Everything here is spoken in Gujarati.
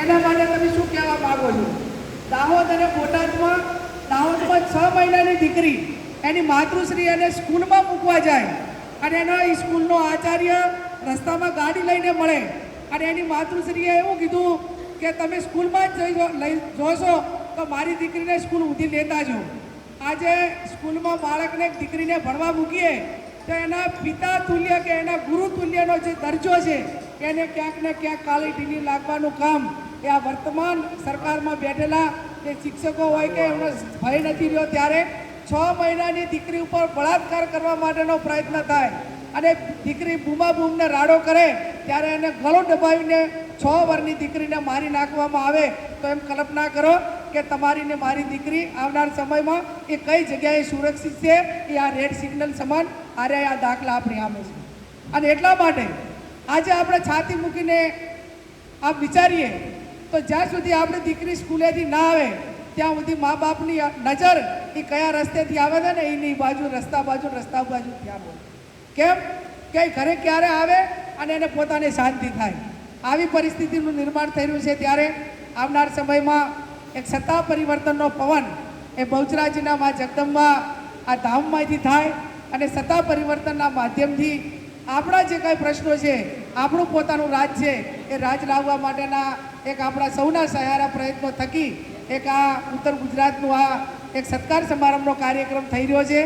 એના માટે તમે શું કહેવા માગો છો? દાહોદ અને બોટાદમાં દાહોદમાં છ મહિનાની દીકરી એની માતૃશ્રી એને સ્કૂલમાં મૂકવા જાય અને એનો એ સ્કૂલનો આચાર્ય રસ્તામાં ગાડી લઈને મળે. અને એની માતૃશ્રીએ એવું કીધું કે તમે સ્કૂલમાં જ જઈ લઈ જોશો તો મારી દીકરીને સ્કૂલ ઊંધી લેતા જો. આજે સ્કૂલમાં બાળકને દીકરીને ભણવા મૂકીએ તો એના પિતા તુલ્ય કે એના ગુરુ તુલ્યનો જે દરજ્જો છે, એને ક્યાંક ને ક્યાંક કાળી ઢીલી લાગવાનું કામ એ આ વર્તમાન સરકારમાં બેઠેલા જે શિક્ષકો હોય કે એમનો ભય નથી રહ્યો ત્યારે છ મહિનાની દીકરી ઉપર બળાત્કાર કરવા માટેનો પ્રયત્ન થાય અને દીકરી બૂમા બૂમને રાડો કરે ત્યારે એને ગળો દબાવીને છ વર્ષની દીકરીને મારી નાખવામાં આવે તો એમ કલ્પના કરો કે તમારી ને મારી દીકરી આવનાર સમયમાં એ કઈ જગ્યાએ સુરક્ષિત છે? એ આ રેડ સિગ્નલ સમાન આરે આ દાખલા આપણી આમે છે. અને એટલા માટે આજે આપણે છાતી મૂકીને આપ વિચારીએ તો જ્યાં સુધી આપણી દીકરી સ્કૂલેથી ના આવે, ત્યાં સુધી મા બાપની નજર એ કયા રસ્તેથી આવે છે ને, એની બાજુ, રસ્તા બાજુ રસ્તા બાજુ ત્યાં બોલે. કેમ? કે ઘરે ક્યારે આવે અને એને પોતાને શાંતિ થાય. આવી પરિસ્થિતિનું નિર્માણ થઈ છે ત્યારે આવનાર સમયમાં એક સત્તા પરિવર્તનનો પવન એ બહુચરાજીના મા જગદંબા આ ધામમાંથી થાય અને સત્તા પરિવર્તનના માધ્યમથી આપણા જે કાંઈ પ્રશ્નો છે, આપણું પોતાનું રાજ છે, એ રાજ લાવવા માટેના એક આપણા સૌના સહારા પ્રયત્નો થકી એક આ ઉત્તર ગુજરાતનું આ એક સત્કાર સમારંભનો કાર્યક્રમ થઈ રહ્યો છે.